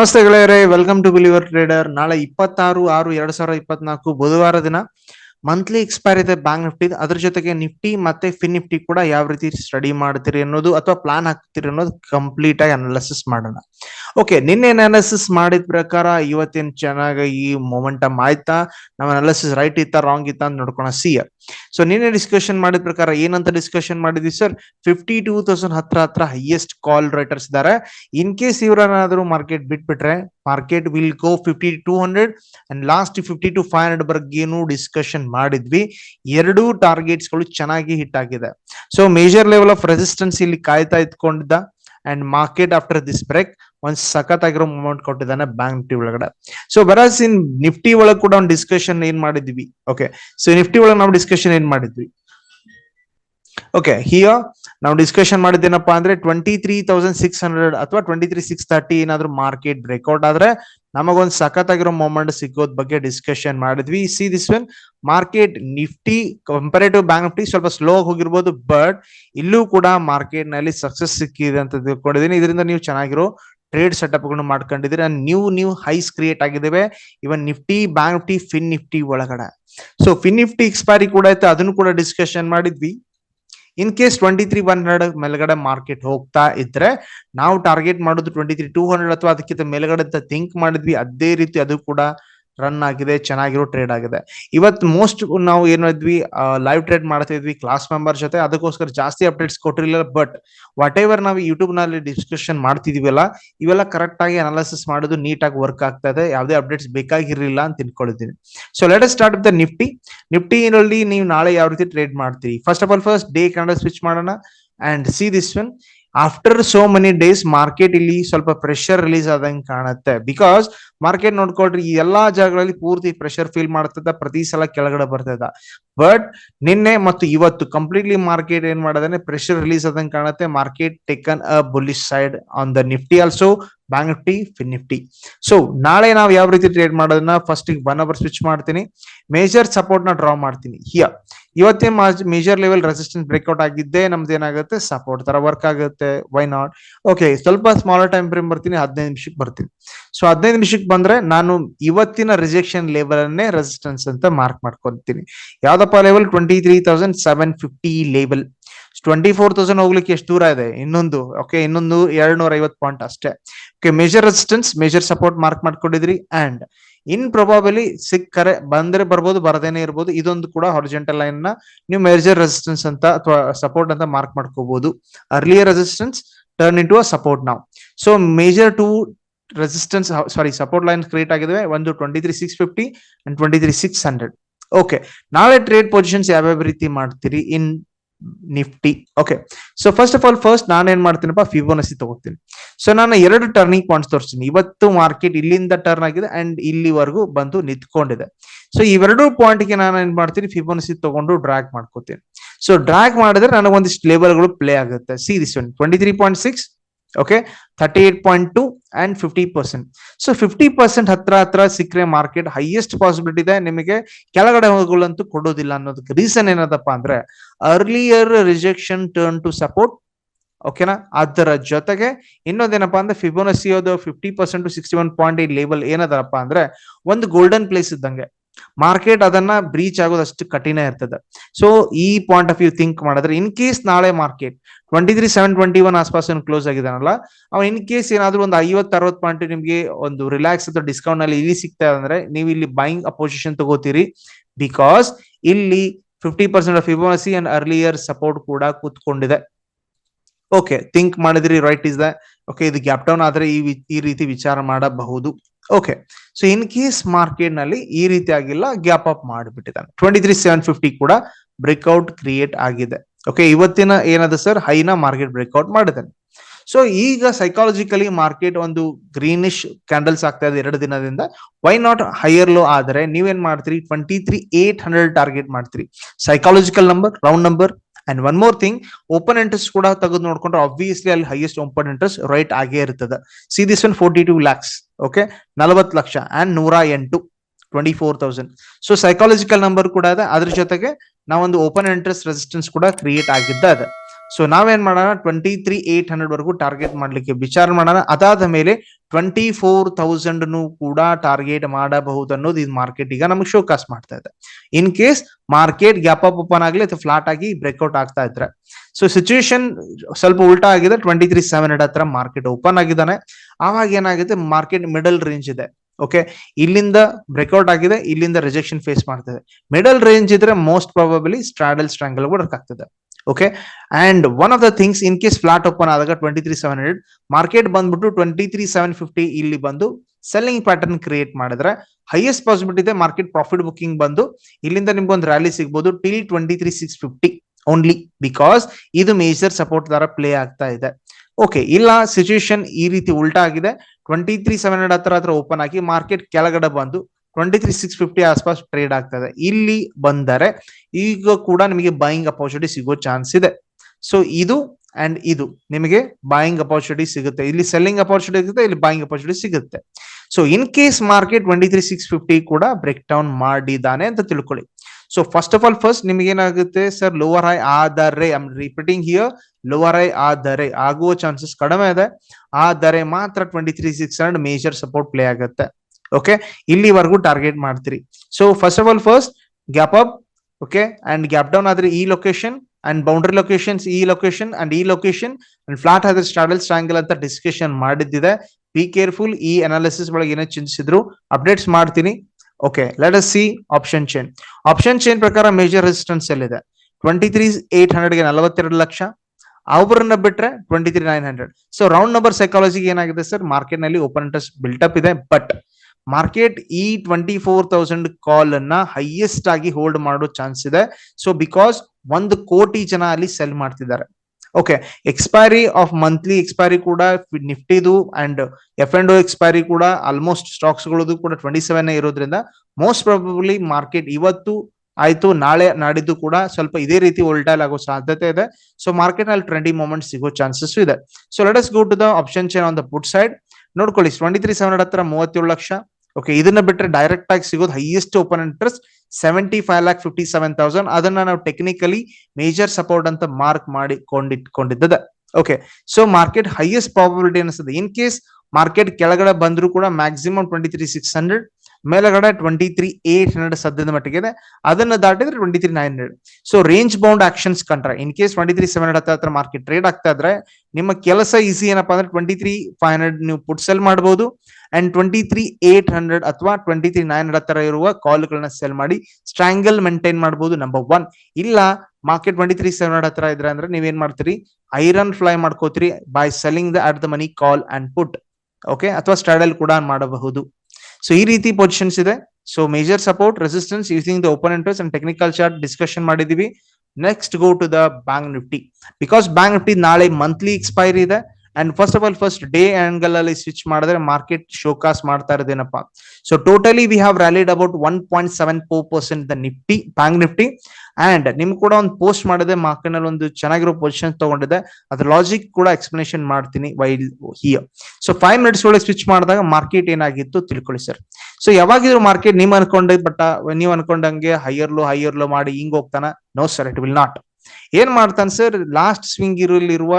ನಮಸ್ತೆ ಗೆಳೆಯರೇ welcome to believer trader ನಾಳೆ ಇಪ್ಪತ್ತಾರು ಆರು ಎರಡ್ ಸಾವಿರದ ಇಪ್ಪತ್ನಾಲ್ಕು ಬುಧವಾರ ದಿನ ಮಂತ್ಲಿ ಎಕ್ಸ್ಪೈರ್ ಇದೆ ಬ್ಯಾಂಕ್ ನಿಫ್ಟಿ ಅದ್ರ ಜೊತೆಗೆ ನಿಫ್ಟಿ ಮತ್ತೆ ಫಿನ್ ನಿಫ್ಟಿ ಕೂಡ ಯಾವ ರೀತಿ ಸ್ಟಡಿ ಮಾಡ್ತೀರಿ ಅನ್ನೋದು ಅಥವಾ ಪ್ಲಾನ್ ಹಾಕ್ತೀರಿ ಅನ್ನೋದು ಕಂಪ್ಲೀಟ್ ಆಗಿ ಅನಾಲಿಸಿಸ್ ಮಾಡೋಣ. ಓಕೆ ನಿನ್ನೆ ಅನಾಲಿಸಿಸ್ ಮಾಡಿದ ಪ್ರಕಾರ ಇವತ್ತೇನ್ ಚೆನ್ನಾಗಿ ಈ ಮೊಮೆಂಟಮ್ ಆಯ್ತಾ? ನಮ್ಮ ಅನಾಲಿಸಿಸ್ ರೈಟ್ ಇತ್ತಾ ರಾಂಗ್ ಇತ್ತಾ ಅಂತ ನೋಡ್ಕೊಳ ಸಿ ಸೊ ನಿನ್ನೆ ಡಿಸ್ಕಷನ್ ಮಾಡಿದ ಪ್ರಕಾರ ಏನಂತ ಡಿಸ್ಕಷನ್ ಮಾಡಿದ್ವಿ ಸರ್ ಫಿಫ್ಟಿ ಟೂ ತೌಸಂಡ್ ಹತ್ರ ಹತ್ರ ಹೈಯೆಸ್ಟ್ ಕಾಲ್ ರೈಟರ್ಸ್ ಇದ್ದಾರೆ. ಇನ್ ಕೇಸ್ ಇವ್ರನ್ನಾದ್ರೂ ಮಾರ್ಕೆಟ್ ಬಿಟ್ಬಿಟ್ರೆ market will go fifty to hundred and last fifty to five hundred ಬಗ್ಗೆನೂ ಡಿಸ್ಕಷನ್ ಮಾಡಿದ್ವಿ. ಎರಡೂ ಟಾರ್ಗೆಟ್ಸ್ಗಳು ಚೆನ್ನಾಗಿ ಹಿಟ್ ಆಗಿದೆ. So major level of resistance ಇಲ್ಲಿ ಕಾಯ್ತಾ ಇದ್ಕೊಂಡಿದ್ದ. And market after this break ಒಂದ್ ಸಖತ್ ಆಗಿರೋ ಮೂಮೆಂಟ್ ಕೊಟ್ಟಿದ್ದಾನೆ ಬ್ಯಾಂಕ್ ನಿಫ್ಟಿ ಒಳಗಡೆ. ಸೊ ಬರಾಸ್ ಇನ್ ನಿಫ್ಟಿ ಒಳಗ್ ಕೂಡ ಒಂದು ಡಿಸ್ಕಷನ್ ಏನ್ ಮಾಡಿದ್ವಿ? ಓಕೆ ಸೊ ನಿಫ್ಟಿ ಒಳಗೆ ನಾವು ಡಿಸ್ಕಷನ್ ಏನ್ ಮಾಡಿದ್ವಿ? ಓಕೆ ಹಿಯೋ ನಾವು ಡಿಸ್ಕಷನ್ ಮಾಡಿದ್ದೇನಪ್ಪಾ ಅಂದ್ರೆ twenty three thousand six hundred ಅಥವಾ ಟ್ವೆಂಟಿ ತ್ರೀ ಸಿಕ್ಸ್ ತರ್ಟಿ ಏನಾದ್ರು ಮಾರ್ಕೆಟ್ ಬ್ರೇಕ್ಔಟ್ ಆದ್ರೆ ನಮಗೊಂದು ಸಖತ್ ಆಗಿರೋ ಮೂಮೆಂಟ್ ಸಿಗೋದ್ ಬಗ್ಗೆ ಡಿಸ್ಕಷನ್ ಮಾಡಿದ್ವಿ. See this when market Nifty comparative Bank Nifty ಸ್ವಲ್ಪ ಸ್ಲೋ ಹೋಗಿರ್ಬೋದು ಬಟ್ ಇಲ್ಲೂ ಕೂಡ ಮಾರ್ಕೆಟ್ನಲ್ಲಿ ಸಕ್ಸಸ್ ಸಿಕ್ಕಿದೆ ಅಂತ ತಿಳ್ಕೊಂಡಿದ್ದೀನಿ. ಇದರಿಂದ ನೀವು ಚೆನ್ನಾಗಿರೋ ಟ್ರೇಡ್ ಸೆಟಪ್ಗಳನ್ನು ಮಾಡ್ಕೊಂಡಿದ್ದೀರಿ ನ್ಯೂ ನ್ಯೂ ಹೈಸ್ ಕ್ರಿಯೇಟ್ ಆಗಿದ್ದಾವೆ. Even Nifty Bank Nifty Fin Nifty ಒಳಗಡೆ. ಸೊ ಫಿನ್ ನಿಫ್ಟಿ ಎಕ್ಸ್ಪೈರಿ ಕೂಡ ಇತ್ತು ಅದನ್ನು ಕೂಡ ಡಿಸ್ಕಷನ್ ಮಾಡಿದ್ವಿ. In case twenty three one hundred ಮೇಲ್ಗಡೆ ಮಾರ್ಕೆಟ್ ಹೋಗ್ತಾ ಇದ್ರೆ, ನಾವು ಟಾರ್ಗೆಟ್ ಮಾಡೋದು ಟ್ವೆಂಟಿ ತ್ರೀ ಟೂ ಹಂಡ್ರೆಡ್ ಅಥವಾ ಅದಕ್ಕಿಂತ ಮೇಲ್ಗಡೆ ಅಂತ ಥಿಂಕ್ ಮಾಡಿದ್ವಿ. ಅದೇ ರೀತಿ ಅದು ಕೂಡ ರನ್ ಆಗಿದೆ, ಚೆನ್ನಾಗಿರೋ ಟ್ರೇಡ್ ಆಗಿದೆ. ಇವತ್ತು ಮೋಸ್ಟ್ ನಾವು ಏನ್ ಮಾಡಿದ್ವಿ ಲೈವ್ ಟ್ರೇಡ್ ಮಾಡ್ತಾ ಇದ್ವಿ ಕ್ಲಾಸ್ ಮೆಂಬರ್ ಜೊತೆ. ಅದಕ್ಕೋಸ್ಕರ ಜಾಸ್ತಿ ಅಪ್ಡೇಟ್ಸ್ ಕೊಟ್ಟಿರಲಿಲ್ಲ ಬಟ್ ವಾಟ್ ಎವರ್ ನಾವು ಯೂಟ್ಯೂಬ್ನಲ್ಲಿ ಡಿಸ್ಕಷನ್ ಮಾಡ್ತಿದೀವಲ್ಲ, ಇವೆಲ್ಲ ಕರೆಕ್ಟ್ ಆಗಿ ಅನಾಲಿಸಿಸ್ ಮಾಡೋದು ನೀಟಾಗಿ ವರ್ಕ್ ಆಗ್ತಾ ಇದೆ. ಯಾವುದೇ ಅಪ್ಡೇಟ್ಸ್ ಬೇಕಾಗಿರ್ಲಿಲ್ಲ ಅಂತ ತಿಳ್ಕೊಳ್ತೀನಿ. So let start with the Nifty ನಿಫ್ಟಿನಲ್ಲಿ ನೀವು ನಾಳೆ ಯಾವ ರೀತಿ ಟ್ರೇಡ್ ಮಾಡ್ತೀರಿ? First of all first day Kannada switch ಮಾಡೋಣ and see this one after so many days market ಇಲ್ಲಿ ಸ್ವಲ್ಪ ಪ್ರೆಷರ್ ರಿಲೀಸ್ ಆದಂಗೆ ಕಾಣುತ್ತೆ. ಬಿಕಾಸ್ ಮಾರ್ಕೆಟ್ ನೋಡ್ಕೊಳ್ರಿ, ಈ ಎಲ್ಲಾ ಜಾಗಗಳಲ್ಲಿ ಪೂರ್ತಿ ಪ್ರೆಷರ್ ಫೀಲ್ ಮಾಡ್ತದ, ಪ್ರತಿ ಸಲ ಕೆಳಗಡೆ ಬರ್ತದ. ಬಟ್ ನಿನ್ನೆ ಮತ್ತು ಇವತ್ತು ಕಂಪ್ಲೀಟ್ಲಿ ಮಾರ್ಕೆಟ್ ಏನ್ ಮಾಡೋದಂದ್ರೆ ಪ್ರೆಷರ್ ರಿಲೀಸ್ ಆದಂಗೆ ಕಾಣುತ್ತೆ. Market taken a bullish side on the Nifty also Bank Nifty Fin Nifty so ನಾಳೆ ನಾವು ಯಾವ ರೀತಿ ಟ್ರೇಡ್ ಮಾಡೋದನ್ನ ಫಸ್ಟ್ ಒನ್ ಅವರ್ ಸ್ವಿಚ್ ಮಾಡ್ತೀನಿ. ಮೇಜರ್ ಸಪೋರ್ಟ್ನ ಡ್ರಾ ಮಾಡ್ತೀನಿ. ಹಿಯ ಇವತ್ತೇ ಮೇಜರ್ ಲೆವೆಲ್ ರೆಸಿಸ್ಟೆನ್ಸ್ ಬ್ರೇಕ್ಔಟ್ ಆಗಿದ್ದೆ ನಮ್ದು ಏನಾಗುತ್ತೆ? ಸಪೋರ್ಟ್ ತರ ವರ್ಕ್ ಆಗುತ್ತೆ. ವೈ ನಾಟ್ ಓಕೆ ಸ್ವಲ್ಪ ಸ್ಮಾಲರ್ ಟೈಮ್ ಫ್ರೇಮ್ ಬರ್ತೀನಿ, ಹದಿನೈದು ನಿಮಿಷಕ್ಕೆ ಬರ್ತೀನಿ. ಸೊ ಹದಿನೈದು ನಿಮಿಷಕ್ಕೆ ಬಂದ್ರೆ ನಾನು ಇವತ್ತಿನ ರಿಜೆಕ್ಷನ್ ಲೆವೆಲ್ ಅನ್ನೇ ರೆಸಿಸ್ಟೆನ್ಸ್ ಅಂತ ಮಾರ್ಕ್ ಮಾಡ್ಕೊತೀನಿ. ಯಾವ್ದಪ್ಪ level twenty three thousand seven fifty level twenty four thousand ಹೋಗ್ಲಿಕ್ಕೆ ಎಷ್ಟು ದೂರ ಇದೆ? ಇನ್ನೊಂದು ಓಕೆ ಇನ್ನೊಂದು ಎರಡ್ ನೂರ ಐವತ್ತು ಪಾಯಿಂಟ್ ಅಷ್ಟೇ. Okay major resistance major support mark ಮಾಡ್ಕೊಂಡಿದ್ರಿ and in probably ಸಿಕ್ಕರೆ ಬಂದ್ರೆ ಬರ್ಬೋದು, ಬರದೇನೆ ಇರ್ಬೋದು, ಇದೊಂದು ಕೂಡ ಹಾರಿಜೆಂಟಲ್ ಲೈನ್ನ ನೀವು ಮೇಜರ್ ರೆಸಿಸ್ಟೆನ್ಸ್ ಅಂತ ಅಥವಾ ಸಪೋರ್ಟ್ ಅಂತ ಮಾರ್ಕ್ ಮಾಡ್ಕೋಬಹುದು earlier resistance turn into a support ನಾವು so major to resistance sorry support line create ಆಗಿದೆ ಒಂದು twenty three six fifty and twenty three six hundred okay ನಾಳೆ ಟ್ರೇಡ್ ಪೊಸಿಷನ್ಸ್ ಯಾವ್ಯಾವ ರೀತಿ ಮಾಡ್ತೀರಿ? In Nifty okay so first of all first ನಾನು ಏನ್ ಮಾಡ್ತೀನಪ್ಪ? ಫಿಬೋನಸಿ ತಗೋತೀನಿ. ಸೊ ನಾನು ಎರಡು ಟರ್ನಿಂಗ್ ಪಾಯಿಂಟ್ಸ್ ತೋರಿಸ್ತೀನಿ. ಇವತ್ತು ಮಾರ್ಕೆಟ್ ಇಲ್ಲಿಂದ ಟರ್ನ್ ಆಗಿದೆ ಅಂಡ್ ಇಲ್ಲಿವರೆಗೂ ಬಂದು ನಿಂತ್ಕೊಂಡಿದೆ. ಸೊ ಇವೆರಡು ಪಾಯಿಂಟ್ಗೆ ನಾನು ಏನ್ ಮಾಡ್ತೀನಿ? ಫಿಬೋನಸಿ ತಗೊಂಡು ಡ್ರಾಗ್ ಮಾಡ್ಕೋತೀನಿ. ಸೊ ಡ್ರಾಗ್ ಮಾಡಿದ್ರೆ ನನಗೊಂದಿಷ್ಟು ಲೇಬಲ್ಗಳು ಪ್ಲೇ ಆಗುತ್ತೆ. See this one twenty three point six okay thirty eight point two and fifty percent so fifty percent ಹತ್ರ ಹತ್ರ ಸಿಕ್ಕರೆ ಮಾರ್ಕೆಟ್ ಹೈಯೆಸ್ಟ್ ಪಾಸಿಬಿಲಿಟಿ ಇದೆ. ನಿಮಗೆ ಕೆಳಗಡೆ ಹೋಗಲಂತೂ ಕೊಡೋದಿಲ್ಲ ಅನ್ನೋದಕ್ಕೆ ರೀಸನ್ ಏನದಪ್ಪ ಅಂದ್ರೆ earlier rejection turn to support ಓಕೆನಾ ಅದರ ಜೊತೆಗೆ ಇನ್ನೊಂದೇನಪ್ಪ ಅಂದ್ರೆ ಫಿಬೋನಸಿಯೋದು fifty percent to sixty one point eight label ಏನದಪ್ಪ ಅಂದ್ರೆ, ಒಂದು ಗೋಲ್ಡನ್ ಪ್ಲೇಸ್ ಇದ್ದಂಗೆ. ಮಾರ್ಕೆಟ್ ಅದನ್ನ ಬ್ರೀಚ್ ಆಗೋದು ಅಷ್ಟು ಕಠಿಣ ಇರ್ತದೆ. ಸೊ ಈ ಪಾಯಿಂಟ್ ಆಫ್ ವ್ಯೂ ಥಿಂಕ್ ಮಾಡಿದ್ರೆ ಇನ್ ಕೇಸ್ ನಾಳೆ market twenty three seven twenty one ಆಸ್ಪಾಸ್ close ಆಗಿದಾನಲ್ಲ, ಅವ ಇನ್ ಕೇಸ್ ಏನಾದ್ರೂ ಒಂದು ಐವತ್ತು, ಅರವತ್ತು ಪಾಯಿಂಟ್ ನಿಮಗೆ ಒಂದು ರಿಲ್ಯಾಕ್ಸ್ ಅಥವಾ ಡಿಸ್ಕೌಂಟ್ನಲ್ಲಿ ಇಲ್ಲಿ ಸಿಗ್ತಾ ಅಂದ್ರೆ ನೀವು ಇಲ್ಲಿ ಬೈಯಿಂಗ್ ಅಪೋಸಿಷನ್ ತಗೋತೀರಿ. ಬಿಕಾಸ್ ಇಲ್ಲಿ fifty percent of Fibonacci and earlier support ಕೂಡ ಕೂತ್ಕೊಂಡಿದೆ. ಓಕೆ ಥಿಂಕ್ ಮಾಡಿದ್ರಿ ರೈಟ್ ಇಸ್ ದ ಓಕೆ ಇದು ಗ್ಯಾಪ್ ಡೌನ್ ಆದ್ರೆ ಈ ರೀತಿ ವಿಚಾರ ಮಾಡಬಹುದು. ಓಕೆ ಸೊ ಇನ್ ಕೇಸ್ ಮಾರ್ಕೆಟ್ನಲ್ಲಿ ಈ ರೀತಿ ಆಗಿಲ್ಲ ಗ್ಯಾಪ್ ಅಪ್ ಮಾಡಿಬಿಟ್ಟಿದ್ದಾನೆ ಟ್ವೆಂಟಿ ತ್ರೀ ಸೆವೆನ್ ಫಿಫ್ಟಿ ಕೂಡ ಬ್ರೇಕ್ಔಟ್ ಕ್ರಿಯೇಟ್ ಆಗಿದೆ ಓಕೆ ಇವತ್ತಿನ ಏನದ ಸರ್ ಹೈನ ಮಾರ್ಕೆಟ್ ಬ್ರೇಕ್ಔಟ್ ಮಾಡಿದ್ದಾನೆ ಸೊ ಈಗ ಸೈಕಾಲಜಿಕಲಿ ಮಾರ್ಕೆಟ್ ಒಂದು ಗ್ರೀನಿಶ್ ಕ್ಯಾಂಡಲ್ಸ್ ಆಗ್ತಾ ಇದೆ ಎರಡು ದಿನದಿಂದ ವೈ ನಾಟ್ ಹೈಯರ್ ಲೋ ಆದರೆ ನೀವೇನ್ ಮಾಡ್ತೀರಿ twenty three eight hundred target ಮಾಡ್ತೀರಿ psychological number round number and one more thing open interest ಕೂಡ ತೆಗೆದು ನೋಡ್ಕೊಂಡ್ರೆ ಆಬ್ವಿಯಸ್ಲಿ ಅಲ್ಲಿ ಹೈಯೆಸ್ಟ್ ಓಪನ್ ಇಂಟ್ರೆಸ್ಟ್ ರೈಟ್ ಆಗೇ ಇರ್ತದೆ. See this one forty two lakhs okay ನಲವತ್ತು ಲಕ್ಷ ಅಂಡ್ ನೂರ ಎಂಟು twenty four thousand so psychological number ಕೂಡ ಇದೆ. ಅದ್ರ ಜೊತೆಗೆ ನಾವೊಂದು ಓಪನ್ ಇಂಟ್ರೆಸ್ಟ್ ರೆಸಿಸ್ಟೆನ್ಸ್ ಕೂಡ ಕ್ರಿಯೇಟ್ ಆಗಿದ್ದ ಇದೆ ಸೊ ನಾವೇನ್ ಮಾಡೋಣ? ಟ್ವೆಂಟಿ ತ್ರೀ ಏಟ್ ಹಂಡ್ರೆಡ್ ವರೆಗೂ ಟಾರ್ಗೆಟ್ ಮಾಡ್ಲಿಕ್ಕೆ ವಿಚಾರ ಮಾಡೋಣ. ಅದಾದ ಮೇಲೆ ಟ್ವೆಂಟಿ ಫೋರ್ ತೌಸಂಡ್ ಕೂಡ ಟಾರ್ಗೆಟ್ ಮಾಡಬಹುದು ಅನ್ನೋದು ಇದು ಮಾರ್ಕೆಟ್ ಈಗ ನಮಗೆ ಶೋಕಾಸ್ ಮಾಡ್ತಾ ಇದೆ. In case market gap up open ಆಗಲಿ ಅಥವಾ ಫ್ಲಾಟ್ ಆಗಿ ಬ್ರೇಕ್ಔಟ್ ಆಗ್ತಾ ಇದ್ರೆ. ಸೊ ಸಿಚುಯೇಷನ್ ಸ್ವಲ್ಪ ಉಲ್ಟಾ ಆಗಿದೆ. ಟ್ವೆಂಟಿ ತ್ರೀ ಸೆವೆನ್ ಹಂಡ್ರೆಡ್ ಹತ್ರ ಮಾರ್ಕೆಟ್ ಓಪನ್ ಆಗಿದ್ದಾನೆ. ಆವಾಗ ಏನಾಗುತ್ತೆ? ಮಾರ್ಕೆಟ್ ಮಿಡಲ್ ರೇಂಜ್ ಇದೆ. ಓಕೆ ಇಲ್ಲಿಂದ ಬ್ರೇಕ್ಔಟ್ ಆಗಿದೆ. ಇಲ್ಲಿಂದ ರಿಜೆಕ್ಷನ್ ಫೇಸ್ ಮಾಡ್ತಿದೆ ಮಿಡಲ್ ರೇಂಜ್ ಇದ್ರೆ most probably straddle strangle work ಆಗ್ತದೆ. Okay and one of the things in case flat open ಆದಾಗ twenty three seven hundred market ಬಂದ್ಬಿಟ್ಟು ಟ್ವೆಂಟಿ ತ್ರೀ ಸೆವೆನ್ ಫಿಫ್ಟಿ ಇಲ್ಲಿ ಬಂದು ಸೆಲ್ಲಿಂಗ್ ಪ್ಯಾಟರ್ನ್ ಕ್ರಿಯೇಟ್ ಮಾಡಿದ್ರೆ highest possibility ಇದೆ market profit booking ಬಂದು ಇಲ್ಲಿಂದ ನಿಮ್ಗೊಂದು ರ್ಯಾಲಿ ಸಿಗ್ಬೋದು till twenty three six fifty only because ಇದು ಮೇಜರ್ ಸಪೋರ್ಟ್ ತರ ಪ್ಲೇ ಆಗ್ತಾ ಇದೆ. ಓಕೆ ಇಲ್ಲ ಸಿಚುಯೇಷನ್ ಈ ರೀತಿ ಉಲ್ಟಾ ಆಗಿದೆ. ಟ್ವೆಂಟಿ ತ್ರೀ ಸೆವೆನ್ ಹಂಡ್ರೆಡ್ ಹತ್ರ ಹತ್ರ ಓಪನ್ ಆಗಿ ಮಾರ್ಕೆಟ್ ಕೆಳಗಡೆ ಬಂದು ಟ್ವೆಂಟಿ ತ್ರೀ ಸಿಕ್ಸ್ ಫಿಫ್ಟಿ ಆಸ್ಪಾಸ್ ಟ್ರೇಡ್ ಆಗ್ತದೆ. ಇಲ್ಲಿ ಬಂದರೆ ಈಗ ಕೂಡ ನಿಮಗೆ ಬೈಯಿಂಗ್ ಅಪರ್ಚುನಿಟಿ ಸಿಗೋ ಚಾನ್ಸ್ ಇದೆ. ಸೊ ಇದು ಅಂಡ್ ಇದು ನಿಮಗೆ ಬಾಯಿಂಗ್ ಅಪರ್ಚುನಿಟಿ ಸಿಗುತ್ತೆ. ಇಲ್ಲಿ ಸೆಲ್ಲಿಂಗ್ ಅಪರ್ಚುನಿಟಿ ಸಿಗುತ್ತೆ, ಇಲ್ಲಿ ಬಾಯಿಂಗ್ ಅಪರ್ಚುನಿಟಿ ಸಿಗುತ್ತೆ. So in case market twenty three six fifty ಕೂಡ ಬ್ರೇಕ್ ಡೌನ್ ಮಾಡಿದ್ದಾನೆ ಅಂತ ತಿಳ್ಕೊಳ್ಳಿ. So first of all first ನಿಮ್ಗೆ ಏನಾಗುತ್ತೆ ಸರ್ ಲೋವರ್ ಹೈ ಆದರೆ I repeating here lower high ಆದರೆ ಆಗುವ ಚಾನ್ಸಸ್ ಕಡಿಮೆ ಇದೆ. ಆದರೆ ಮಾತ್ರ twenty three six hundred major support play ಆಗುತ್ತೆ. ಓಕೆ ಇಲ್ಲಿವರೆಗೂ ಟಾರ್ಗೆಟ್ ಮಾಡ್ತೀರಿ. So first of all first gap up okay and gap down ಆದ್ರೆ ಈ ಲೊಕೇಶನ್ ಅಂಡ್ ಬೌಂಡ್ರಿ ಲೊಕೇಶನ್ಸ್ ಈ ಲೊಕೇಶನ್ ಅಂಡ್ ಈ ಲೊಕೇಶನ್ ಅಂಡ್ ಫ್ಲಾಟ್ ಆದ್ರೆ ಸ್ಟಾಡಲ್ ಸ್ಟ್ರಾಂಗಲ್ ಅಂತ discussion ಮಾಡಿದ್ದಿದೆ. ಬಿ ಕೇರ್ಫುಲ್ ಈ ಅನಾಲಿಸಿಸ್ ಒಳಗೆ ಏನೇ ಚಿಂತಿಸಿದ್ರು ಅಪ್ಡೇಟ್ಸ್ ಮಾಡ್ತೀನಿ. Okay let us see option chain option chain ಪ್ರಕಾರ ಮೇಜರ್ ರೆಸಿಸ್ಟೆನ್ಸ್ ಎಲ್ಲಿದೆ? ಟ್ವೆಂಟಿ ತ್ರೀ ಏಟ್ ಹಂಡ್ರೆಡ್ಗೆ ನಲವತ್ತೆರಡು ಲಕ್ಷ. ಅವರನ್ನ ಬಿಟ್ರೆ twenty three nine hundred so round number ಸೈಕಾಲಜಿಗೆ ಏನಾಗಿದೆ ಸರ್ ಮಾರ್ಕೆಟ್ನಲ್ಲಿ ಓಪನ್ ಇಂಟ್ರೆಸ್ಟ್ ಅಪ್ ಇದೆ ಬಟ್ ಮಾರ್ಕೆಟ್ ಈ ಟ್ವೆಂಟಿ ಫೋರ್ ತೌಸಂಡ್ ಕಾಲ್ ಅನ್ನ ಹೈಯೆಸ್ಟ್ ಆಗಿ ಹೋಲ್ಡ್ ಮಾಡೋ ಚಾನ್ಸ್ ಇದೆ. ಸೊ ಬಿಕಾಸ್ ಒಂದು ಕೋಟಿ ಜನ ಅಲ್ಲಿ ಸೆಲ್ ಮಾಡ್ತಿದ್ದಾರೆ. Okay expiry of monthly expiry ಕೂಡ ನಿಫ್ಟಿದು ಅಂಡ್ ಎಫ್ ಅಂಡ್ ಎಕ್ಸ್ಪೈರಿ ಕೂಡ ಆಲ್ಮೋಸ್ಟ್ ಸ್ಟಾಕ್ಸ್ ಗಳದು ಕೂಡ ಟ್ವೆಂಟಿ ಸೆವೆನ್ ಇರೋದ್ರಿಂದ ಮೋಸ್ಟ್ ಪ್ರಾಬಬ್ಲಿ ಮಾರ್ಕೆಟ್ ಇವತ್ತು ಆಯ್ತು, ನಾಳೆ ನಾಡಿದ್ದು ಕೂಡ ಸ್ವಲ್ಪ ಇದೇ ರೀತಿ ವೋಲ್ಟೈಲ್ ಆಗೋ ಸಾಧ್ಯತೆ ಇದೆ. ಸೊ ಮಾರ್ಕೆಟ್ನಲ್ಲಿ ಟ್ರೆಂಡಿ ಮೂಮೆಂಟ್ ಸಿಗೋ ಚಾನ್ಸಸ್ ಇದೆ. So let us go to the option chain on the put side ನೋಡ್ಕೊಳ್ಳಿ ಟ್ವೆಂಟಿ ತ್ರೀ ಸೆವೆನ್ ಹತ್ರ ಮೂವತ್ತೇಳು ಲಕ್ಷ. ಓಕೆ ಇದನ್ನ ಬಿಟ್ಟರೆ ಡೈರೆಕ್ಟ್ ಆಗಿ ಸಿಗೋದು highest open interest seventy five lakh fifty seven thousand ಅದನ್ನ ನಾವು ಟೆಕ್ನಿಕಲಿ ಮೇಜರ್ ಸಪೋರ್ಟ್ ಅಂತ ಮಾರ್ಕ್ ಮಾಡಿ ಕೊಂಡಿಟ್ಕೊಂಡಿದ್ದದ okay so market highest probability ಅನಿಸ್ತದೆ ಇನ್ ಕೇಸ್ ಮಾರ್ಕೆಟ್ ಕೆಳಗಡೆ ಬಂದ್ರು ಕೂಡ maximum twenty three six hundred ಮೇಲಗಡೆ ಟ್ವೆಂಟಿ ತ್ರೀ ಏಟ್ ಹಂಡ್ರೆಡ್ ಸದ್ಯದ ಮಟ್ಟಿಗೆ ಇದೆ. ಅದನ್ನ ದಾಟಿದ್ರೆ twenty three nine hundred so range bound actions ಕಂಡ್ರೆ in case twenty three seven hundred ಹತ್ರ ಮಾರ್ಕೆಟ್ ಟ್ರೇಡ್ ಆಗ್ತಾ ಇದ್ರೆ, ನಿಮ್ಮ ಕೆಲಸ ಈಸಿ ಏನಪ್ಪಾ ಅಂದ್ರೆ ಟ್ವೆಂಟಿ ತ್ರೀ ಫೈವ್ ಹಂಡ್ರೆಡ್ ನೀವು ಪುಟ್ ಸೆಲ್ ಮಾಡಬಹುದು and twenty three eight hundred ಅಥವಾ ಟ್ವೆಂಟಿ ತ್ರೀ ನೈನ್ ಹಂಡ್ರೆಡ್ ತರ ಇರುವ ಕಾಲ್ಗಳನ್ನ ಸೆಲ್ ಮಾಡಿ ಸ್ಟ್ರಾಂಗಲ್ ಮೇಂಟೈನ್ ಮಾಡಬಹುದು ನಂಬರ್ ಒನ್ ಇಲ್ಲ market twenty three seven hundred ಹತ್ರ ಇದ್ರೆ ಅಂದ್ರೆ ನೀವೇನ್ ಮಾಡ್ತೀರಿ? ಐರನ್ ಫ್ಲೈ ಮಾಡ್ಕೋತೀರಿ by selling the at the money call and put okay ಅಥವಾ ಸ್ಟ್ರಾಡಲ್ ಕೂಡ ಮಾಡಬಹುದು. ಸೊ ಈ ರೀತಿ ಪೊಸಿಷನ್ಸ್ ಇದೆ. So major support resistance using the open interest and technical chart discussion ಮಾಡಿದೀವಿ next go to the bank Nifty because bank Nifty ನಾಳೆ monthly expiry ಇದೆ. And first of all first day angle ಅಲ್ಲಿ switch ಮಾಡಿದ್ರೆ market showcase ಮಾಡ್ತಾ ಇರೋದೇನಪ್ಪ so totally we have rallied about one point seven four percent the Nifty bank Nifty and ನಿಮ್ ಕೂಡ ಒಂದು post ಮಾಡಿದೆ ಮಾರ್ಕೆಟ್ನಲ್ಲಿ ಒಂದು ಚೆನ್ನಾಗಿರೋ ಪೊಸಿಷನ್ ತಗೊಂಡಿದೆ ಅದ್ರ ಲಾಜಿಕ್ ಕೂಡ ಎಕ್ಸ್ಪ್ಲನೇಷನ್ ಮಾಡ್ತೀನಿ while here so five minutes ಒಳಗೆ ಸ್ವಿಚ್ ಮಾಡಿದಾಗ ಮಾರ್ಕೆಟ್ ಏನಾಗಿತ್ತು ತಿಳ್ಕೊಳ್ಳಿ ಸರ್ ಸೊ ಯಾವಾಗಿದ್ರು ಮಾರ್ಕೆಟ್ ನಿಮ್ ಅನ್ಕೊಂಡ್ ಬಟ್ ನೀವ್ ಅನ್ಕೊಂಡಂಗೆ ಹೈಯರ್ ಲೋ ಹೈಯರ್ ಲೋ ಮಾಡಿ ಹಿಂಗ್ ಹೋಗ್ತಾನ? No sir it will not ಏನ್ ಮಾಡ್ತಾನೆ ಸರ್ ಲಾಸ್ಟ್ ಸ್ವಿಂಗ್ ಇರಲಿರುವ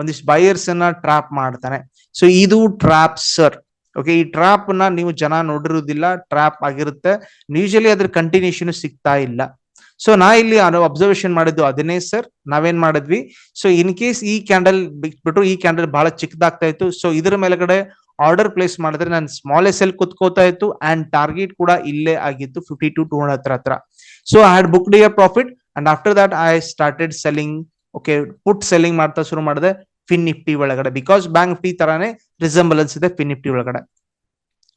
ಒಂದಿಷ್ಟು ಬೈಯರ್ಸ್ ಅನ್ನ ಟ್ರಾಪ್ ಮಾಡ್ತಾನೆ. ಸೊ ಇದು ಟ್ರಾಪ್ ಸರ್ ಓಕೆ ಈ ಟ್ರಾಪ್ನ ನೀವು ಜನ ನೋಡಿರುವುದಿಲ್ಲ ಟ್ರಾಪ್ ಆಗಿರುತ್ತೆ. ಯೂಶಲಿ ಅದ್ರ ಕಂಟಿನ್ಯೂಷನ್ ಸಿಗ್ತಾ ಇಲ್ಲ. ಸೊ ನಾ ಇಲ್ಲಿ ಅಬ್ಸರ್ವೇಷನ್ ಮಾಡಿದ್ದು ಅದನ್ನೇ ಸರ್ ನಾವೇನ್ ಮಾಡಿದ್ವಿ? ಸೊ ಇನ್ ಕೇಸ್ ಈ ಕ್ಯಾಂಡಲ್ ಬಿಟ್ಬಿಟ್ರು ಈ ಕ್ಯಾಂಡಲ್ ಬಹಳ ಚಿಕ್ಕದಾಗ್ತಾ ಇತ್ತು ಸೊ ಇದ್ರ ಮೇಲ್ಗಡೆ ಆರ್ಡರ್ ಪ್ಲೇಸ್ ಮಾಡಿದ್ರೆ ನಾನು ಸ್ಮಾಲ್ ಎಸ್ ಎಲ್ ಕುತ್ಕೋತಾ ಇತ್ತು ಅಂಡ್ ಟಾರ್ಗೆಟ್ ಕೂಡ ಇಲ್ಲೇ ಆಗಿತ್ತು ಫಿಫ್ಟಿ ಟು ಟೂ ಹಂಡ್ರೆಡ್ ಹತ್ರ. So I had booked profit and after that I started selling okay put selling ಮಾಡ್ತಾ ಶುರು ಮಾಡಿದೆ ಫಿನ್ ನಿಫ್ಟಿ ಒಳಗಡೆ. ಬಿಕಾಸ್ ಬ್ಯಾಂಕ್ ನಿಫ್ಟಿ ತರಾನೇ ರಿಸಂಬಲೆನ್ಸ್ ಇದೆ ಫಿನ್ ನಿಫ್ಟಿ ಒಳಗಡೆ.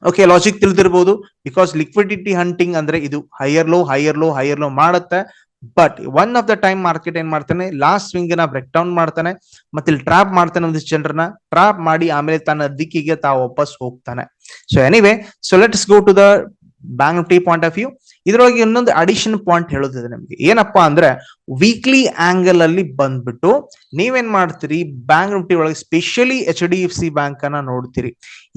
ಓಕೆ ಲಾಜಿಕ್ ತಿಳಿದಿರ್ಬೋದು. ಬಿಕಾಸ್ ಲಿಕ್ವಿಡಿಟಿ ಹಂಟಿಂಗ್ ಅಂದ್ರೆ ಇದು higher low higher low higher low ಮಾಡುತ್ತೆ. But one of the time market ಏನ್ ಮಾಡ್ತಾನೆ? ಲಾಸ್ಟ್ ಸ್ವಿಂಗ್ನ ಬ್ರೇಕ್ ಡೌನ್ ಮಾಡ್ತಾನೆ. ಮತ್ತೆ ಇಲ್ಲಿ ಟ್ರಾಪ್ ಮಾಡ್ತಾನೆ ಒಂದಿಷ್ಟು ಜನರನ್ನ. ಟ್ರಾಪ್ ಮಾಡಿ ಆಮೇಲೆ ತನ್ನ ದಿಕ್ಕಿಗೆ ತಾವು ವಾಪಸ್ ಹೋಗ್ತಾನೆ. So anyway so let's go to the bank Nifty point of view ಇದ್ರೊಳಗೆ ಇನ್ನೊಂದು ಅಡಿಷನ್ ಪಾಯಿಂಟ್ ಹೇಳುತ್ತಿದೆ ನಿಮಗೆ. ಏನಪ್ಪಾ ಅಂದ್ರೆ ವೀಕ್ಲಿ ಆಂಗಲ್ ಅಲ್ಲಿ ಬಂದ್ಬಿಟ್ಟು ನೀವೇನ್ ಮಾಡ್ತೀರಿ? ಬ್ಯಾಂಕ್ ನಿಫ್ಟಿ ಒಳಗೆ specially H D F C bank ಅನ್ನ ನೋಡ್ತೀರಿ.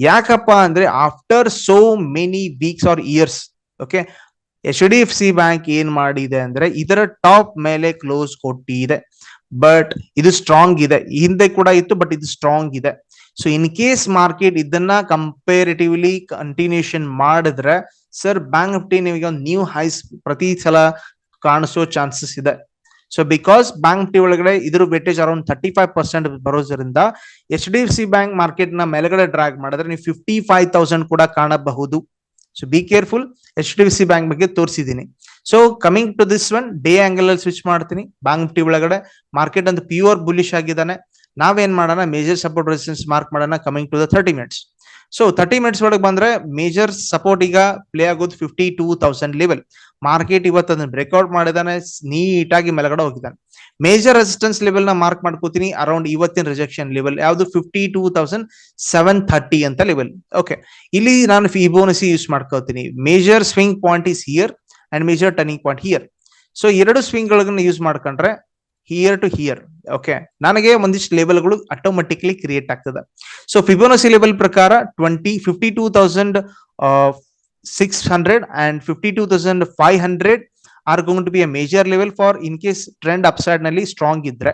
ಯಾಕಪ್ಪ ಅಂದ್ರೆ after so many weeks or years okay H D F C bank ಏನ್ ಮಾಡಿದೆ ಅಂದ್ರೆ ಇದರ ಟಾಪ್ ಮೇಲೆ ಕ್ಲೋಸ್ ಕೊಟ್ಟಿದೆ ಬಟ್ ಇದು ಸ್ಟ್ರಾಂಗ್ ಇದೆ. ಹಿಂದೆ ಕೂಡ ಇತ್ತು ಬಟ್ ಇದು ಸ್ಟ್ರಾಂಗ್ ಇದೆ. ಸೊ ಇನ್ ಕೇಸ್ ಮಾರ್ಕೆಟ್ ಇದನ್ನ ಕಂಪೇರಿಟಿವ್ಲಿ ಕಂಟಿನ್ಯೂಷನ್ ಮಾಡಿದ್ರೆ ಸರ್ ಬ್ಯಾಂಕ್ ನಿಫ್ಟಿ ನಿಮಗೆ ಒಂದು ನ್ಯೂ ಹೈಸ್ ಪ್ರತಿ ಸಲ ಕಾಣಿಸೋ ಚಾನ್ಸಸ್ ಇದೆ. ಸೊ ಬಿಕಾಸ್ ಬ್ಯಾಂಕ್ ನಿಫ್ಟಿ ಒಳಗಡೆ ಇದ್ರ weightage around thirty five percent ಬರೋದ್ರಿಂದ H D F C bank ಮಾರ್ಕೆಟ್ನ ಮೇಲ್ಗಡೆ ಡ್ರಾಗ್ ಮಾಡಿದ್ರೆ ನೀವು ಫಿಫ್ಟಿ ಫೈವ್ ತೌಸಂಡ್ ಕೂಡ ಕಾಣಬಹುದು. So be careful H D F C bank ಬಗ್ಗೆ ತೋರಿಸಿದೀನಿ so coming to this one day angle ಅಲ್ಲಿ ಸ್ವಿಚ್ ಮಾಡ್ತೀನಿ. ಬ್ಯಾಂಕ್ ನಿಫ್ಟಿ ಒಳಗಡೆ ಮಾರ್ಕೆಟ್ ಅಂತ ಪ್ಯೂರ್ ಬುಲಿಶ್ ಆಗಿದ್ದಾನೆ. ನಾವೇನ್ ಮಾಡೋಣ? ಮೇಜರ್ ಸಪೋರ್ಟ್ ರೆಸಿಸ್ಟೆನ್ಸ್ ಮಾರ್ಕ್ ಮಾಡೋಣ coming to the thirty minutes so thirty minutes ಒಳಗೆ ಬಂದ್ರೆ ಮೇಜರ್ ಸಪೋರ್ಟ್ ಈಗ ಪ್ಲೇ ಆಗೋದು fifty two thousand level market ಇವತ್ತು ಅದನ್ನ ಬ್ರೇಕ್ಔಟ್ ಮಾಡಿದಾನೆ ನೀಟಾಗಿ ಮೇಲ್ಗಡೆ ಹೋಗಿದ್ದಾನೆ ಮೇಜರ್ ರೆಸಿಸ್ಟೆನ್ಸ್ ಲೆವೆಲ್ನ ಮಾರ್ಕ್ ಮಾಡ್ಕೋತೀನಿ ಅರೌಂಡ್ ಇವತ್ತಿನ ರಿಜೆಕ್ಷನ್ ಲೆವೆಲ್ ಯಾವುದು? Fifty two thousand seven thirty ಅಂತ ಲೆವೆಲ್ ಓಕೆ ಇಲ್ಲಿ ನಾನು ಫಿಬೋನಸಿ ಯೂಸ್ ಮಾಡ್ಕೋತೀನಿ. Major swing point is here and major turning point here so ಎರಡು ಸ್ವಿಂಗ್ ಗಳನ್ನ ಯೂಸ್ ಮಾಡ್ಕೊಂಡ್ರೆ ಹಿಯರ್ ಟು ಹಿಯರ್ ಓಕೆ ನನಗೆ ಒಂದಿಷ್ಟು ಲೆವೆಲ್ಗಳು ಆಟೋಮೆಟಿಕ್ಲಿ ಕ್ರಿಯೇಟ್ ಆಗ್ತದೆ. ಸೊ ಫಿಬೋನಸಿ ಲೆವೆಲ್ ಪ್ರಕಾರ twenty fifty two thousand six hundred and fifty two thousand five hundred are going to be a major level for in case trend ಅಪ್ಸೈಡ್ನಲ್ಲಿ strong ಇದ್ರೆ.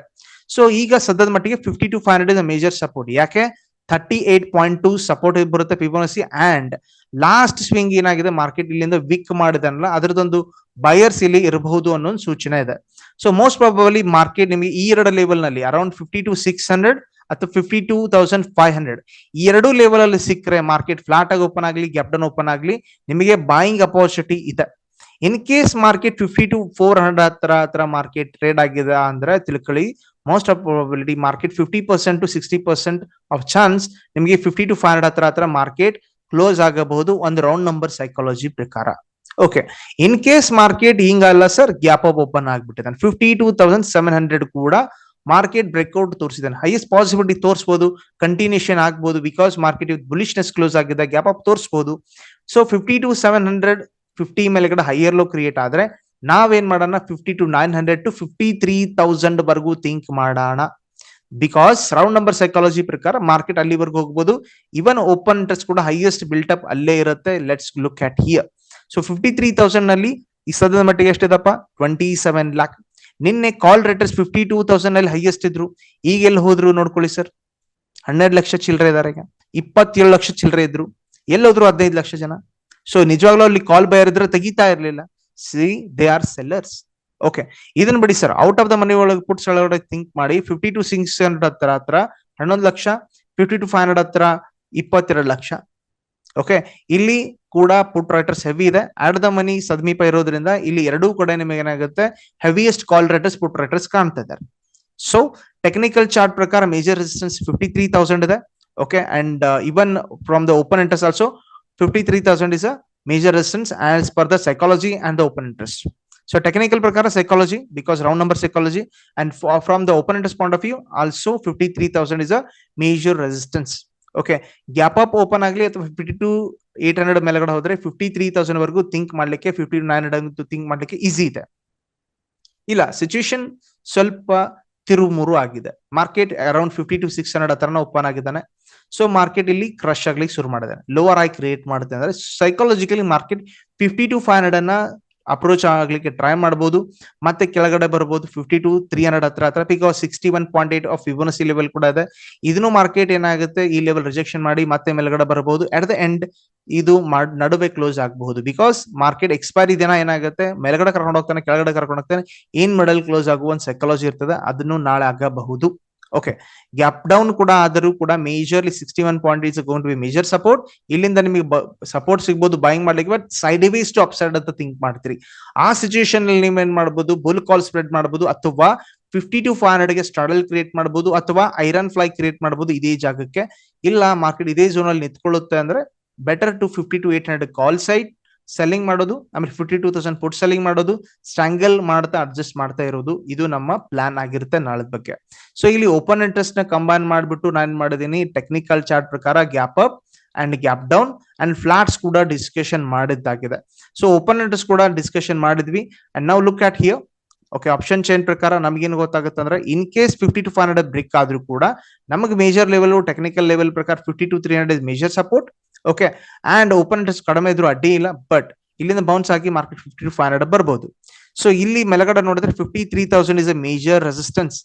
So ಈಗ ಸದ್ಯದ ಮಟ್ಟಿಗೆ fifty two five hundred major support ಯಾಕೆ? Thirty eight point two support ಬರುತ್ತೆ Fibonacci and last swing ಏನಾಗಿದೆ? Market ಇಲ್ಲಿಂದ wick ಮಾಡಿದನಲ್ಲ ಅದರದೊಂದು ಬಯರ್ಸ್ ಇಲ್ಲಿ ಇರಬಹುದು ಅನ್ನೋ ಒಂದು ಸೂಚನೆ ಇದೆ. ಸೊ ಮೋಸ್ಟ್ ಪ್ರಾಬಲಿ ಮಾರ್ಕೆಟ್ ನಿಮಗೆ ಈ ಎರಡು ಲೆವೆಲ್ನಲ್ಲಿ around fifty two six hundred ಅಥವಾ fifty two thousand five hundred ಈ ಎರಡು ಲೆವೆಲ್ ಅಲ್ಲಿ ಸಿಕ್ಕರೆ ಮಾರ್ಕೆಟ್ ಫ್ಲಾಟ್ ಆಗಿ ಓಪನ್ ಆಗಲಿ ಗ್ಯಾಪ್ ಡೌನ್ ಓಪನ್ ಆಗಲಿ ನಿಮಗೆ ಬಾಯಿಂಗ್ ಅಪಾರ್ಚುನಿಟಿ ಇದೆ. In case market fifty two four hundred ಹತ್ರ ಹತ್ರ ಮಾರ್ಕೆಟ್ ಟ್ರೇಡ್ ಆಗಿದೆ ಅಂದ್ರೆ ತಿಳ್ಕೊಳ್ಳಿ most of probability market fifty percent to sixty percent of chance ನಿಮಗೆ ಫಿಫ್ಟಿ ಟು ಫೈವ್ ಹಂಡ್ರೆಡ್ ಹತ್ರ ಹತ್ರ ಮಾರ್ಕೆಟ್ ಕ್ಲೋಸ್ ಆಗಬಹುದು. ಒಂದು ರೌಂಡ್ ನಂಬರ್ ಸೈಕಾಲಜಿ ಪ್ರಕಾರ. ಓಕೆ ಇನ್ ಕೇಸ್ ಮಾರ್ಕೆಟ್ ಹಿಂಗಲ್ಲ ಸರ್ ಗ್ಯಾಪ್ ಅಪ್ ಓಪನ್ ಆಗ್ಬಿಟ್ಟಿದೆ. Fifty two thousand seven hundred ಕೂಡ market breakout ತೋರಿಸಿದ್ದಾನೆ ಹೈಯೆಸ್ಟ್ ಪಾಸಿಬಿಲಿಟಿ ತೋರಿಸಬಹುದು ಕಂಟಿನ್ಯೂಷನ್ ಆಗ್ಬಹುದು ಬಿಕಾಸ್ ಮಾರ್ಕೆಟ್ ಬುಲಿಶ್ನೆಸ್ ಕ್ಲೋಸ್ ಆಗಿದೆ ಗ್ಯಾಪ್ ಅಪ್ ತೋರಿಸಬಹುದು so fifty two seven hundred fifty ಮೇಲೆಗಡೆ ಹೈಯರ್ ಲೋ ಕ್ರಿಯೇಟ್ ಆದ್ರೆ, ನಾವೇನ್ ಮಾಡೋಣ? Fifty two nine hundred to fifty three thousand ವರೆಗೂ ಥಿಂಕ್ ಮಾಡೋಣ. ಬಿಕಾಸ್ ರೌಂಡ್ ನಂಬರ್ ಸೈಕಾಲಜಿ ಪ್ರಕಾರ ಮಾರ್ಕೆಟ್ ಅಲ್ಲಿವರೆಗೂ ಹೋಗ್ಬೋದು. ಇವನ್ ಓಪನ್ ಇಂಟ್ರೆಸ್ಟ್ ಕೂಡ ಹೈಯೆಸ್ಟ್ ಬಿಲ್ಟ್ ಅಪ್ ಅಲ್ಲೇ ಇರುತ್ತೆ. Let's look at here so fifty three ತೌಸಂಡ್ನಲ್ಲಿ ಈ ಸದ್ಯದ ಮಟ್ಟಿಗೆ ಎಷ್ಟಿದಪ್ಪ? ಟ್ವೆಂಟಿ ಸೆವೆನ್ ಲ್ಯಾಕ್ ನಿನ್ನೆ call writers fifty two thousand ಅಲ್ಲಿ ಹೈಯೆಸ್ಟ್ ಇದ್ರು. ಈಗ ಎಲ್ಲಿ ಹೋದ್ರು ನೋಡ್ಕೊಳ್ಳಿ ಸರ್ ಹನ್ನೆರಡು ಲಕ್ಷ ಚಿಲ್ಲರೆ ಇದಾರೆ ಈಗ. ಇಪ್ಪತ್ತೇಳು ಲಕ್ಷ ಚಿಲ್ಲರೆ ಇದ್ರು. ಎಲ್ಲೋದ್ರು ಹದಿನೈದು ಲಕ್ಷ ಜನ. ಸೊ ನಿಜವಾಗ್ಲೂ ಅಲ್ಲಿ ಕಾಲ್ ಬಯರ್ ಇದ್ರೆ ತೆಗಿತಾ ಇರಲಿಲ್ಲ. See they are sellers okay ಇದನ್ನ ಬಿಡಿ sir out of the money ಒಳಗೆ ಪುಟ್ಸ್ ಒಳಗಡೆ ಥಿಂಕ್ ಮಾಡಿ ಫಿಫ್ಟಿ ಟು ಸಿಕ್ಸ್ ಹಂಡ್ರೆಡ್ ಹತ್ರ ಹತ್ರ ಹನ್ನೊಂದು ಲಕ್ಷ ಫಿಫ್ಟಿ ಟು ಫೈವ್ ಹಂಡ್ರೆಡ್ ಹತ್ರ ಇಪ್ಪತ್ತೆರಡು ಲಕ್ಷ. ಓಕೆ ಇಲ್ಲಿ ಕೂಡ ಪುಟ್ ರೈಟರ್ಸ್ ಹೆವಿ ಇದೆ. ಆಟ್ ದ ಮನಿ ಸದ್ಮೀಪ ಇರೋದ್ರಿಂದ ಇಲ್ಲಿ ಎರಡೂ ಕಡೆ ನಿಮಗೆ ಏನಾಗುತ್ತೆ? Heaviest call writers put writers ಕಾಣ್ತಾ ಇದ್ದಾರೆ. ಸೊ ಟೆಕ್ನಿಕಲ್ ಚಾರ್ಟ್ ಪ್ರಕಾರ major resistance fifty three thousand ಇದೆ. Okay and even from the open interest also fifty three thousand is a major resistance as per the psychology and the open interest so technical ಪ್ರಕಾರ psychology because round number psychology and from the open interest point of view also fifty three thousand is a major resistance okay gap up open ಆಗಲಿ ಅಥವಾ fifty two eight hundred ಮೇಲೆಗಡೆ ಹೋದ್ರೆ fifty three thousand ವರೆಗೂ think ಮಾಡ್ಲಿಕ್ಕೆ fifty nine hundred think ಮಾಡ್ಲಿಕ್ಕೆ easy ಇದೆ. ಇಲ್ಲ situation ಸ್ವಲ್ಪ ತಿರುಮುರು ಆಗಿದೆ. Market around fifty two six hundred ಹತ್ರನ open ಆಗಿದ್ದಾನೆ. ಸೊ ಮಾರ್ಕೆಟ್ ಇಲ್ಲಿ ಕ್ರಶ್ ಆಗ್ಲಿಕ್ಕೆ ಶುರು ಮಾಡಿದೆ ಲೋವರ್ ಆಗಿ ಕ್ರಿಯೇಟ್ ಮಾಡುತ್ತೆ ಅಂದ್ರೆ psychologically market fifty two five hundred ಅನ್ನ ಅಪ್ರೋಚ್ ಆಗ್ಲಿಕ್ಕೆ ಟ್ರೈ ಮಾಡಬಹುದು ಮತ್ತೆ ಕೆಳಗಡೆ ಬರಬಹುದು ಫಿಫ್ಟಿ ಟು ತ್ರೀ ಹಂಡ್ರೆಡ್ ಹತ್ರ. ಹತ್ರ because sixty one point eight of Fibonacci level ಕೂಡ ಇದೆ. ಇದನ್ನು ಮಾರ್ಕೆಟ್ ಏನಾಗುತ್ತೆ? ಈ ಲೆವೆಲ್ ರಿಜೆಕ್ಷನ್ ಮಾಡಿ ಮತ್ತೆ ಮೇಲ್ಗಡೆ ಬರಬಹುದು ಅಟ್ ದ ಎಂಡ್ ಇದು ನಡುವೆ ಕ್ಲೋಸ್ ಆಗಬಹುದು. ಬಿಕಾಸ್ ಮಾರ್ಕೆಟ್ ಎಕ್ಸ್ಪೈರಿ ದಿನ ಏನಾಗುತ್ತೆ? ಮೇಲ್ಗಡೆ ಕರ್ಕೊಂಡು ಹೋಗ್ತಾನೆ, ಕೆಳಗಡೆ ಕರ್ಕೊಂಡು ಹೋಗ್ತಾನೆ. ಏನ್ ಮಿಡಲ್ ಕ್ಲೋಸ್ ಆಗುವ ಒಂದು ಸೈಕಾಲಜಿ ಇರ್ತದೆ, ಅದನ್ನು ನಾಳೆ ಆಗಬಹುದು. ಓಕೆ ಗ್ಯಾಪ್ ಡೌನ್ ಕೂಡ ಆದರೂ ಕೂಡ majorly sixty one point is going to be major support ಇಲ್ಲಿಂದ ನಿಮಗೆ ಸಪೋರ್ಟ್ ಸಿಗ್ಬೋದು ಬೈಂಗ್ ಮಾಡ್ಲಿಕ್ಕೆ but sideways to upside ಅಂತ ಥಿಂಕ್ ಮಾಡ್ತೀರಿ. ಆ ಸಿಚುಯೇಷನ್ ಅಲ್ಲಿ ನೀವೇನ್ ಮಾಡಬಹುದು ಬುಲ್ ಕಾಲ್ ಸ್ಪ್ರೆಡ್ ಮಾಡಬಹುದು ಅಥವಾ ಫಿಫ್ಟಿ ಟು ಫೈವ್ ಹಂಡ್ರೆಡ್ಗೆ ಸ್ಟಾಡಲ್ ಕ್ರಿಯೇಟ್ ಮಾಡಬಹುದು ಅಥವಾ ಐರನ್ ಫ್ಲೈ ಕ್ರಿಯೇಟ್ ಮಾಡಬಹುದು ಇದೇ ಜಾಗಕ್ಕೆ. ಇಲ್ಲ ಮಾರ್ಕೆಟ್ ಇದೇ ಝೋನ್ ಅಲ್ಲಿ ನಿಂತ್ಕೊಳ್ಳುತ್ತೆ ಅಂದ್ರೆ better to fifty two eight hundred call side selling ಮಾಡೋದು, ಆಮೇಲೆ fifty two thousand put selling ಮಾಡೋದು ಸ್ಟ್ರಾಂಗಲ್ ಮಾಡ್ತಾ ಅಡ್ಜಸ್ಟ್ ಮಾಡ್ತಾ ಇರೋದು, ಇದು ನಮ್ಮ ಪ್ಲಾನ್ ಆಗಿರುತ್ತೆ ನಾಳೆದ ಬಗ್ಗೆ. ಸೊ ಇಲ್ಲಿ ಓಪನ್ ಇಂಟ್ರೆಸ್ಟ್ನ ಕಂಬೈನ್ ಮಾಡ್ಬಿಟ್ಟು ನಾನು ಮಾಡಿದೀನಿ ಟೆಕ್ನಿಕಲ್ ಚಾರ್ಟ್ ಪ್ರಕಾರ gap up and gap down and flats ಕೂಡ ಡಿಸ್ಕಷನ್ ಮಾಡಿದ್ದಾಗಿದೆ. ಸೊ ಓಪನ್ ಇಂಟ್ರೆಸ್ಟ್ ಕೂಡ ಡಿಸ್ಕಷನ್ ಮಾಡಿದ್ವಿ. ಅಂಡ್ ನಾವು look at here okay option chain ಪ್ರಕಾರ ನಮಗೇನು ಗೊತ್ತಾಗುತ್ತೆ ಅಂದ್ರೆ in case fifty two five hundred break ಆದ್ರೂ ಕೂಡ, ನಮಗೆ ಮೇಜರ್ ಲೆವೆಲ್ ಟೆಕ್ನಿಕಲ್ ಲೆವೆಲ್ ಪ್ರಕಾರ fifty two three hundred major support okay and open interest ಕಡಿಮೆ ಇದ್ರು ಅಡ್ಡಿ ಇಲ್ಲ ಬಟ್ ಇಲ್ಲಿಂದ ಬೌನ್ಸ್ ಆಗಿ market fifty two five hundred ಬರ್ಬೋದು. ಸೊ ಇಲ್ಲಿ ಮೆಲಗಡೆ ನೋಡಿದ್ರೆ fifty three thousand is a major resistance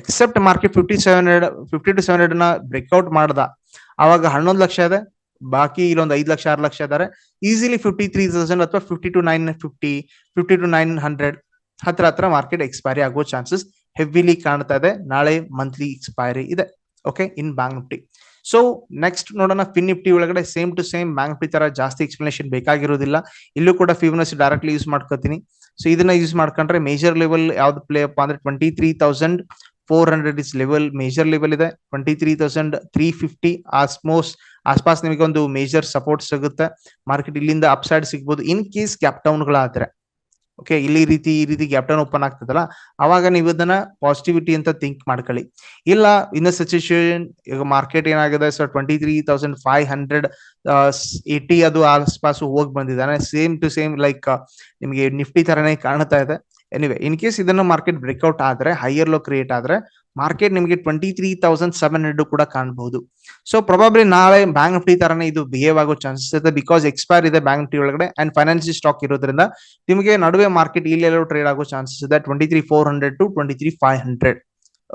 except market fifty seven hundred fifty two seven hundred breakout ಮಾಡ್ದ. ಅವಾಗ ಹನ್ನೊಂದು ಲಕ್ಷ ಇದೆ, ಬಾಕಿ ಇಲ್ಲೊಂದು ಐದು ಲಕ್ಷ, ಆರು ಲಕ್ಷ ಇದಾರೆ. ಈಸಿಲಿ ಫಿಫ್ಟಿ ತ್ರೀ ತೌಸಂಡ್ ಅಥವಾ fifty two nine fifty fifty two nine hundred ಹತ್ರ ಹತ್ರ ಮಾರ್ಕೆಟ್ ಎಕ್ಸ್ಪೈರಿ ಆಗೋ ಚಾನ್ಸಸ್ ಹೆವಿಲಿ ಕಾಣ್ತಾ ಇದೆ. ನಾಳೆ ಮಂತ್ಲಿ ಎಕ್ಸ್ಪೈರಿ ಇದೆ. Okay in bank Nifty so next ನೋಡೋಣ ಫಿನ್ ನಿಫ್ಟಿ ಒಳಗಡೆ same to same bank Nifty ತರ ಜಾಸ್ತಿ ಎಕ್ಸ್ಪ್ಲನೇಷನ್ ಬೇಕಾಗಿರೋದಿಲ್ಲ. ಇಲ್ಲೂ ಕೂಡ ಫಿಬ್ನಸಿ ಡೈರೆಕ್ಟ್ಲಿ ಯೂಸ್ ಮಾಡ್ಕೋತೀನಿ. ಸೊ ಇದನ್ನ ಯೂಸ್ ಮಾಡ್ಕೊಂಡ್ರೆ ಮೇಜರ್ ಲೆವೆಲ್ ಯಾವ್ದು ಪ್ಲೇ ಅಪ್ ಅಂದ್ರೆ twenty three thousand four hundred is level major level ಇದೆ. Twenty three thousand three fifty almost ಆಸ್ಪಾಸ್ ನಿಮಗೆ ಒಂದು ಮೇಜರ್ ಸಪೋರ್ಟ್ ಸಿಗುತ್ತೆ. ಮಾರ್ಕೆಟ್ ಇಲ್ಲಿಂದ ಅಪ್ ಸೈಡ್ ಸಿಗ್ಬೋದು. ಇನ್ ಕೇಸ್ ಕ್ಯಾಪ್ ಡೌನ್ ಗಳಾದ್ರೆ. ಓಕೆ ಇಲ್ಲಿ ರೀತಿ, ಈ ರೀತಿ ಗ್ಯಾಪ್ ಡೌನ್ ಓಪನ್ ಆಗ್ತದಲ್ಲ, ಅವಾಗ ನೀವು ಇದನ್ನ ಪಾಸಿಟಿವಿಟಿ ಅಂತ ಥಿಂಕ್ ಮಾಡ್ಕೊಳ್ಳಿ. ಇಲ್ಲ ಇನ್ ಸಿಚುಯೇಷನ್ ಈಗ ಮಾರ್ಕೆಟ್ ಏನಾಗಿದೆ sir twenty three thousand five hundred eighty ಅದು ಆಸ್ಪಾಸು ಹೋಗಿ ಬಂದಿದ್ದಾನೆ ಸೇಮ್ ಟು ಸೇಮ್ ಲೈಕ್ ನಿಮಗೆ ನಿಫ್ಟಿ ತರನೇ ಕಾಣ್ತಾ ಇದೆ. ಎನಿವೆ ಇನ್ ಕೇಸ್ ಇದನ್ನ ಮಾರ್ಕೆಟ್ ಬ್ರೇಕ್ಔಟ್ ಆದ್ರೆ ಹೈಯರ್ ಲೋ ಕ್ರಿಯೇಟ್ ಆದ್ರೆ ಮಾರ್ಕೆಟ್ ನಿಮಗೆ twenty three thousand seven hundred ಕೂಡ ಕಾಣಬಹುದು ಸೊ ಪ್ರೊಬಾಬ್ಲಿ ನಾಳೆ ಬ್ಯಾಂಕ್ ನಿಫ್ಟಿ ತರನೇ ಇದು ಬಿಹೇವ್ ಆಗೋ ಚಾನ್ಸಸ್ ಇದೆ ಬಿಕಾಸ್ ಎಕ್ಸ್ಪೈರ್ ಇದೆ ಬ್ಯಾಂಕ್ ನಿಫ್ಟಿ ಒಳಗಡೆ ಅಂಡ್ ಫೈನಾನ್ಷಿಯಲ್ ಸ್ಟಾಕ್ ಇರೋದ್ರಿಂದ ನಿಮಗೆ ನಡುವೆ ಮಾರ್ಕೆಟ್ ಇಲ್ಲೆಲ್ಲೋ ಟ್ರೇಡ್ ಆಗೋ ಚಾನ್ಸಸ್ ಇದೆ twenty three four hundred to twenty three five hundred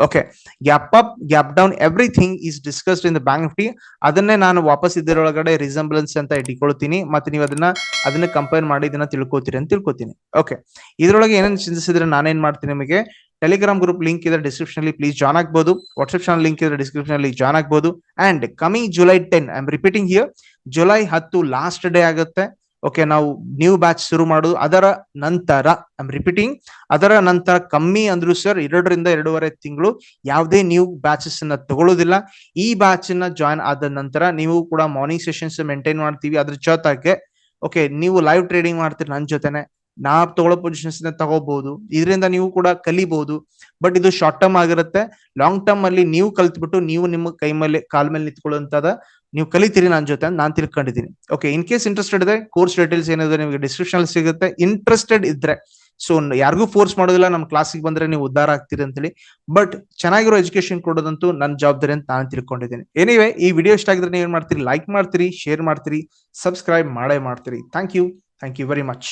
okay gap up gap down everything is discussed in the bank Nifty ಅದನ್ನೇ ನಾನು ವಾಪಸ್ ಇದರೊಳಗಡೆ ರಿಸಂಬ್ಲೆನ್ಸ್ ಅಂತ ಇಟ್ಕೊಳ್ತೀನಿ ಮತ್ತೆ ನೀವು ಅದನ್ನ ಅದನ್ನ ಕಂಪೇರ್ ಮಾಡಿ ಇದನ್ನ ತಿಳ್ಕೊತೀರಿ ಅಂತ ತಿಳ್ಕೊತೀನಿ. ಓಕೆ ಇದರೊಳಗೆ ಏನೇನು ಚಿಂತಿಸಿದ್ರೆ ನಾನೇನ್ ಮಾಡ್ತೀನಿ ನಿಮಗೆ? ಟೆಲಿಗ್ರಾಮ್ ಗ್ರೂಪ್ ಲಿಂಕ್ ಇದೆ ಡಿಸ್ಕ್ರಿಪ್ಷನ್ ಅಲ್ಲಿ ಪ್ಲೀಸ್ ಜಾಯ್ನ್ ಆಗ್ಬೋದು. ವಾಟ್ಸ್ಆಪ್ ಚಾನಲ್ ಲಿಂಕ್ ಇದೆ ಡಿಸ್ಕ್ರಿಪ್ಷನ್ ಅಲ್ಲಿ ಜಾಯ್ನ್ ಆಗ್ಬೋದು. And coming July ten I am repeating here July ಹತ್ತು ಲಾಸ್ಟ್ ಡೇ ಆಗುತ್ತೆ. ಓಕೆ ನಾವು ನ್ಯೂ ಬ್ಯಾಚ್ ಶುರು ಮಾಡೋದು, ಅದರ ನಂತರ ಐ ಆಮ್ ರಿಪೀಟಿಂಗ್ ಅದರ ನಂತರ ಕಮ್ಮಿ ಅಂದ್ರು ಸರ್ ಎರಡರಿಂದ ಎರಡೂವರೆ ತಿಂಗಳು ಯಾವುದೇ ನ್ಯೂ ಬ್ಯಾಚಸ್ನ ತಗೊಳ್ಳೋದಿಲ್ಲ ಈ ಬ್ಯಾಚ್ನ ಜಾಯ್ನ್ ಆದ ನಂತರ ನೀವು ಕೂಡ ಮಾರ್ನಿಂಗ್ ಸೆಷನ್ಸ್ ಮೇಂಟೈನ್ ಮಾಡ್ತೀವಿ, ಅದ್ರ ಜೊತೆಗೆ ಓಕೆ ನೀವು ಲೈವ್ ಟ್ರೇಡಿಂಗ್ ಮಾಡ್ತೀರಿ ನನ್ನ ಜೊತೆನೆ. ನಾ ತಗೊಳ್ಳೋ ಪೊಸಿಷನ್ಸ್ ತಗೋಬಹುದು ಇದರಿಂದ ನೀವು ಕೂಡ ಕಲಿಬಹುದು ಬಟ್ ಇದು ಶಾರ್ಟ್ ಟರ್ಮ್ ಆಗಿರುತ್ತೆ. ಲಾಂಗ್ ಟರ್ಮ್ ಅಲ್ಲಿ ನೀವು ಕಲ್ತ್ಬಿಟ್ಟು ನೀವು ನಿಮ್ಮ ಕೈ ಮೇಲೆ, ಕಾಲ್ ಮೇಲೆ ನಿಂತ್ಕೊಳ್ಳುವಂತದ ನೀವು ಕಲಿತೀರಿ ನನ್ನ ಜೊತೆ ನಾನು ತಿಳ್ಕೊಂಡಿದ್ದೀನಿ. ಓಕೆ ಇನ್ ಕೇಸ್ ಇಂಟ್ರೆಸ್ಟೆಡ್ ಇದೆ ಕೋರ್ಸ್ ಡೀಟೇಲ್ಸ್ ಏನಿದೆ ನಿಮಗೆ ಡಿಸ್ಕ್ರಿಪ್ಷನ್ ಅಲ್ಲಿ ಸಿಗುತ್ತೆ. ಇಂಟ್ರೆಸ್ಟೆಡ್ ಇದ್ರೆ ಸೊ ಯಾರಿಗೂ ಫೋರ್ಸ್ ಮಾಡೋದಿಲ್ಲ. ನಮ್ಮ ಕ್ಲಾಸಿಗೆ ಬಂದ್ರೆ ನೀವು ಉದ್ದಾರ ಆಗ್ತೀರಿ ಅಂತೇಳಿ. ಬಟ್ ಚೆನ್ನಾಗಿರೋ ಎಜುಕೇಶನ್ ಕೊಡೋದಂತೂ ನನ್ನ ಜವಾಬ್ದಾರಿ ಅಂತ ನಾನು ತಿಳ್ಕೊಂಡಿದ್ದೀನಿ. ಎನಿವೆ ಈ ವಿಡಿಯೋ ಇಷ್ಟ ಆಗಿದ್ರೆ ನೀವು ಏನ್ ಮಾಡ್ತೀರಿ? ಲೈಕ್ ಮಾಡ್ತೀರಿ ಶೇರ್ ಮಾಡ್ತೀರಿ ಸಬ್ಸ್ಕ್ರೈಬ್ ಮಾಡೇ ಮಾಡ್ತೀರಿ. Thank you thank you very much